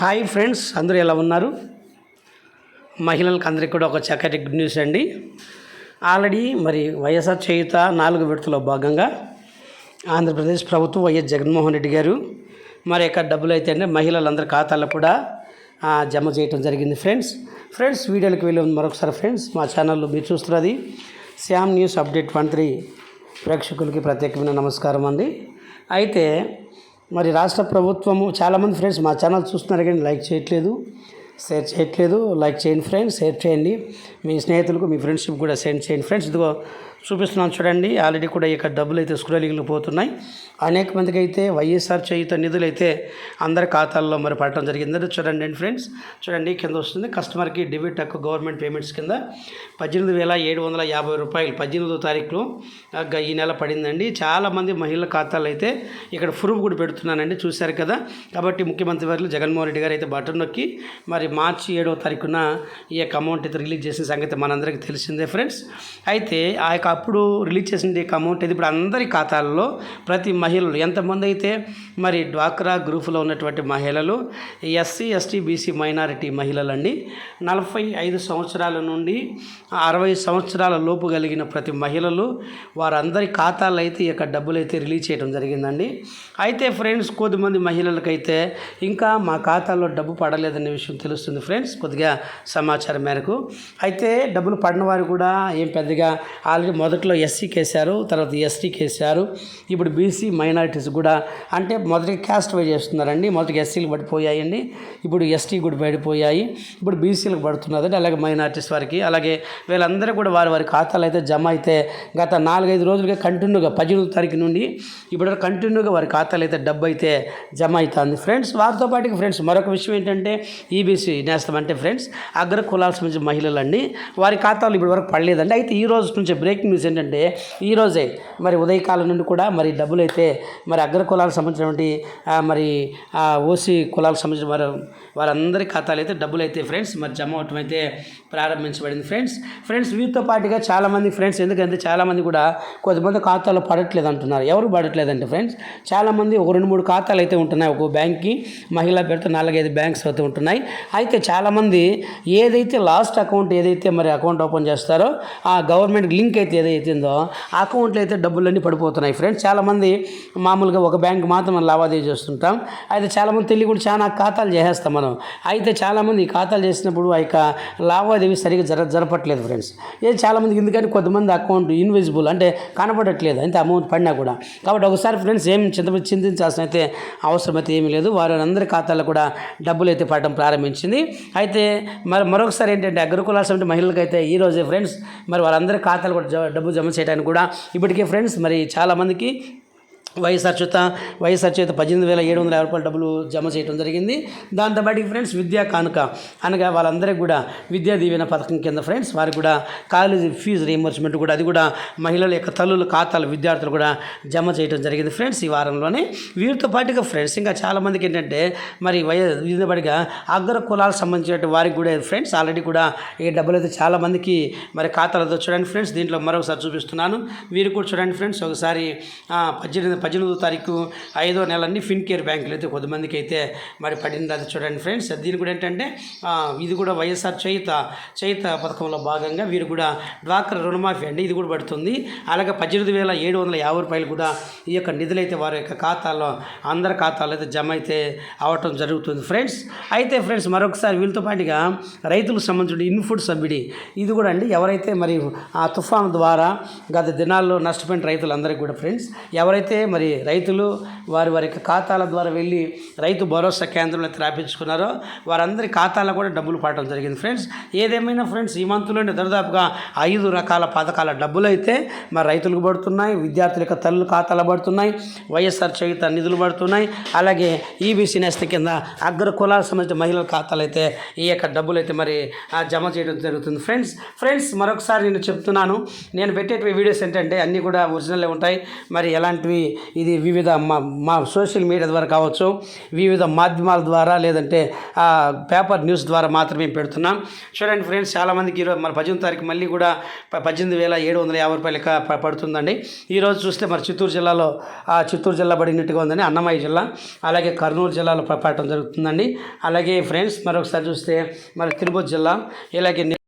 Hi friends అందరూ ఎలా ఉన్నారు? మహిళలకు అందరికీ కూడా ఒక చక్కటి గుడ్ న్యూస్ అండి. ఆల్రెడీ మరి వైఎస్ఆర్ చేయుత నాలుగు విడతలో భాగంగా ఆంధ్రప్రదేశ్ ప్రభుత్వం వైఎస్ జగన్మోహన్ రెడ్డి గారు మరి యొక్క డబ్బులు అయితే అంటే మహిళలందరి ఖాతాల్లో కూడా జమ చేయటం జరిగింది ఫ్రెండ్స్. ఫ్రెండ్స్ వీడియోలకు వెళ్ళి మరొకసారి ఫ్రెండ్స్ మా ఛానల్లో మీరు చూస్తున్నది Shyam news update one three ప్రేక్షకులకి ప్రత్యేకమైన నమస్కారం అండి. అయితే మరి రాష్ట్ర ప్రభుత్వము చాలామంది ఫ్రెండ్స్ మా ఛానల్ చూస్తున్నారు కానీ లైక్ చేయట్లేదు. షేర్ చేయట్లేదు. లైక్ చేయండి ఫ్రెండ్స్ షేర్ చేయండి. మీ స్నేహితులకు మీ ఫ్రెండ్షిప్ కూడా సెండ్ చేయండి. ఫ్రెండ్స్ ఇదిగో చూపిస్తున్నాను చూడండి. ఆల్రెడీ కూడా ఇక డబ్బులు అయితే స్క్రోలింగ్లు పోతున్నాయి. అనేక మందికి అయితే వైఎస్ఆర్ చేయుత నిధులు అయితే అందరి ఖాతాల్లో మరి పడటం జరిగింది. చూడండి అండి ఫ్రెండ్స్. చూడండి కింద వస్తుంది. కస్టమర్కి డెబిట్ హక్కు గవర్నమెంట్ పేమెంట్స్ కింద పద్దెనిమిది వేల ఏడు వందల యాభై రూపాయలు పద్దెనిమిదో తారీఖులో ఈ నెల పడిందండి. చాలామంది మహిళల ఖాతాలు అయితే ఇక్కడ ప్రూఫ్ కూడా పెడుతున్నానండి. చూశారు కదా. కాబట్టి ముఖ్యమంత్రి వారు జగన్మోహన్ రెడ్డి గారు అయితే బటన్ నొక్కి మరి మార్చి ఏడవ తారీఖున ఈ యొక్క అమౌంట్ అయితే రిలీజ్ చేసిన సంగతి మనందరికీ తెలిసిందే ఫ్రెండ్స్. అయితే ఆ యొక్క అప్పుడు రిలీజ్ చేసిన అమౌంట్ అయితే ఇప్పుడు అందరి ఖాతాల్లో ప్రతి మహిళలు ఎంతమంది అయితే మరి డ్వాక్రా గ్రూపులో ఉన్నటువంటి మహిళలు ఎస్సీ ఎస్టీ బీసీ మైనారిటీ మహిళలండి నలభై ఐదు సంవత్సరాల నుండి అరవై సంవత్సరాల లోపు కలిగిన ప్రతి మహిళలు వారందరి ఖాతాలు అయితే ఇక డబ్బులు అయితే రిలీజ్ చేయడం జరిగిందండి. అయితే ఫ్రెండ్స్ కొద్దిమంది మహిళలకైతే ఇంకా మా ఖాతాలో డబ్బు పడలేదనే విషయం తెలుస్తుంది ఫ్రెండ్స్ కొద్దిగా సమాచారం మేరకు. అయితే డబ్బులు పడిన వారు కూడా ఏం పెద్దగా ఆల్రెడీ మొదట్లో ఎస్సీకి వేశారు తర్వాత ఎస్టీకి వేశారు ఇప్పుడు బీసీ మైనారిటీస్ కూడా అంటే మొదటి క్యాస్ట్ వైజ్ చేస్తున్నారండి. మొదటి ఎస్సీలు పడిపోయాయండి. ఇప్పుడు ఎస్టీ కూడా పడిపోయాయి. ఇప్పుడు బీసీలకు పడుతున్నదండి అలాగే మైనారిటీస్ వారికి. అలాగే వీళ్ళందరూ కూడా వారి వారి ఖాతాలు అయితే జమ అయితే గత నాలుగైదు రోజులుగా కంటిన్యూగా పద్దెనిమిది తారీఖు నుండి ఇప్పుడు కంటిన్యూగా వారి ఖాతాలు అయితే డబ్బు అయితే జమ అవుతుంది. ఫ్రెండ్స్ వారితో పాటు ఫ్రెండ్స్ మరొక విషయం ఏంటంటే ఈబీసీ నేస్తం అంటే ఫ్రెండ్స్ అగ్ర కులాల్సిన సంబంధించిన మహిళలు అండి వారి ఖాతాలు ఇప్పటి వరకు పడలేదండి. అయితే ఈ రోజు నుంచి బ్రేకింగ్ న్యూస్ ఏంటంటే ఈ రోజే మరి ఉదయకాలం నుండి కూడా మరి డబ్బులు అయితే మరి అగ్ర కులాలకు సంబంధించినటువంటి మరి ఓసీ కులాలకు సంబంధించిన వారు వారందరి ఖాతాలు అయితే డబ్బులు అయితే ఫ్రెండ్స్ మరి జమ అవటం అయితే ప్రారంభించబడింది ఫ్రెండ్స్. ఫ్రెండ్స్ వీరితో పాటుగా చాలామంది ఫ్రెండ్స్ ఎందుకంటే చాలామంది కూడా కొంతమంది ఖాతాలో పడట్లేదు అంటున్నారు. ఎవరు పడట్లేదంటే ఫ్రెండ్స్ చాలామంది ఒక రెండు మూడు ఖాతాలు అయితే ఉంటున్నాయి. ఒక బ్యాంక్కి మహిళా పేరుతో నాలుగైదు బ్యాంక్స్ అయితే ఉంటున్నాయి. అయితే చాలామంది ఏదైతే లాస్ట్ అకౌంట్ ఏదైతే మరి అకౌంట్ ఓపెన్ చేస్తారో ఆ గవర్నమెంట్ లింక్ అయితే ఏదైతుందో ఆ అకౌంట్లో అయితే డబ్బులన్నీ పడిపోతున్నాయి ఫ్రెండ్స్. చాలామంది మామూలుగా ఒక బ్యాంక్ మాత్రం మనం లావాదేవీ చేస్తుంటాం. అయితే చాలామంది తెలియకుండా చాలా ఖాతాలు చేసేస్తాం మనం. అయితే చాలామంది ఈ ఖాతాలు చేసినప్పుడు ఆ యొక్క లావాదేవీ సరిగ్గా జర జరపట్లేదు ఫ్రెండ్స్. ఇది చాలామందికి ఎందుకంటే కొంతమంది అకౌంట్ ఇన్విజిబుల్ అంటే కనపడట్లేదు అంటే అమౌంట్ పడినా కూడా. కాబట్టి ఒకసారి ఫ్రెండ్స్ ఏం చింత చింతించాల్సిన అయితే అవసరం అయితే ఏమీ లేదు. వారి అందరి ఖాతాల్లో కూడా డబ్బులు అయితే పడడం ప్రారంభించింది. అయితే మరి మరొకసారి ఏంటంటే అగ్రకులాస్ అంటే మహిళలకైతే ఈ రోజే ఫ్రెండ్స్ మరి వారందరి ఖాతాలు కూడా జ- డబ్బు జమ చేయడానికి కూడా ఇప్పటికే ఫ్రెండ్స్ మరి చాలామందికి వైఎస్ఆర్ చేత వైఎస్ఆర్ చేత పద్దెనిమిది వేల ఏడు వందల యాభై రూపాయల డబ్బులు జమ చేయడం జరిగింది. దాంతోపాటు ఫ్రెండ్స్ విద్యా కానుక. అనగా వాళ్ళందరికీ కూడా విద్యా దీవెన పథకం కింద ఫ్రెండ్స్ వారికి కూడా కాలేజీ ఫీజు రీఎంబర్స్మెంట్ కూడా అది కూడా మహిళల యొక్క తల్లుల ఖాతాలు విద్యార్థులు కూడా జమ చేయడం జరిగింది ఫ్రెండ్స్ ఈ వారంలోనే. వీరితో పాటుగా ఫ్రెండ్స్ ఇంకా చాలామందికి ఏంటంటే మరి వయ దీనితో పాటుగా అగ్ర కులాలకు సంబంధించిన వారికి కూడా ఫ్రెండ్స్ ఆల్రెడీ కూడా ఈ డబ్బులు అయితే చాలామందికి మరి ఖాతాలతో చూడండి ఫ్రెండ్స్. దీంట్లో మరొకసారి చూపిస్తున్నాను. వీరు కూడా చూడండి ఫ్రెండ్స్ ఒకసారి పద్దెనిమిది పద్దెనిమిదో తారీఖు ఐదో నెలన్నీ ఫిన్ కేర్ బ్యాంకులు అయితే కొద్దిమందికి అయితే మరి పడింది. అది చూడండి ఫ్రెండ్స్ దీని కూడా ఏంటంటే ఇది కూడా వైఎస్ఆర్ చేయుత చేయుత పథకంలో భాగంగా వీరు కూడా డ్వాక్రా రుణమాఫీ అండి ఇది కూడా పడుతుంది. అలాగే పద్దెనిమిది వేల ఏడు వందల యాభై రూపాయలు కూడా ఈ యొక్క నిధులు అయితే వారి యొక్క ఖాతాలో అందరి ఖాతాలో అయితే జమ అయితే అవటం జరుగుతుంది ఫ్రెండ్స్. అయితే ఫ్రెండ్స్ మరొకసారి వీళ్ళతో పాటుగా రైతులకు సంబంధించిన ఇన్ఫుడ్ సబ్సిడీ ఇది కూడా అండి ఎవరైతే మరి ఆ తుఫాను ద్వారా గత దినాల్లో నష్టపోయిన రైతులందరికీ కూడా ఫ్రెండ్స్ ఎవరైతే మరి మరి రైతులు వారి వారి యొక్క ఖాతాల ద్వారా వెళ్ళి రైతు భరోసా కేంద్రంలో త్రాపించుకున్నారో వారందరి ఖాతాలో కూడా డబ్బులు పడటం జరిగింది. ఫ్రెండ్స్ ఏదేమైనా ఫ్రెండ్స్ ఈ మంత్లోనే దాదాపుగా ఐదు రకాల పథకాల డబ్బులు అయితే మరి రైతులకు పడుతున్నాయి విద్యార్థుల యొక్క తల్లుల ఖాతాలో పడుతున్నాయి వైఎస్ఆర్ చేయుత నిధులు పడుతున్నాయి అలాగే ఈబీసీ నేస్త కింద అగ్ర కులాలకు సంబంధించిన మహిళల ఖాతాలు అయితే ఈ యొక్క డబ్బులు అయితే మరి జమ చేయడం జరుగుతుంది. ఫ్రెండ్స్ ఫ్రెండ్స్ మరొకసారి నేను చెప్తున్నాను. నేను పెట్టే వీడియోస్ ఏంటంటే అన్నీ కూడా ఒరిజినల్ ఉంటాయి. మరి ఎలాంటివి ఇది వివిధ మా మా సోషల్ మీడియా ద్వారా కావచ్చు వివిధ మాధ్యమాల ద్వారా లేదంటే పేపర్ న్యూస్ ద్వారా మాత్రమే పెడుతున్నాం. చూడండి ఫ్రెండ్స్ చాలామందికి ఈరోజు మన పద్దెనిమిది తారీఖు మళ్ళీ కూడా పద్దెనిమిది వేల ఏడు వందల యాభై రూపాయలు పడుతుందండి. ఈరోజు చూస్తే మరి చిత్తూరు జిల్లాలో చిత్తూరు జిల్లా పడినట్టుగా ఉందని అన్నమయ్య జిల్లా అలాగే కర్నూలు జిల్లాలో పడటం జరుగుతుందండి. అలాగే ఫ్రెండ్స్ మరొకసారి చూస్తే మరి తిరుపతి జిల్లా ఇలాగే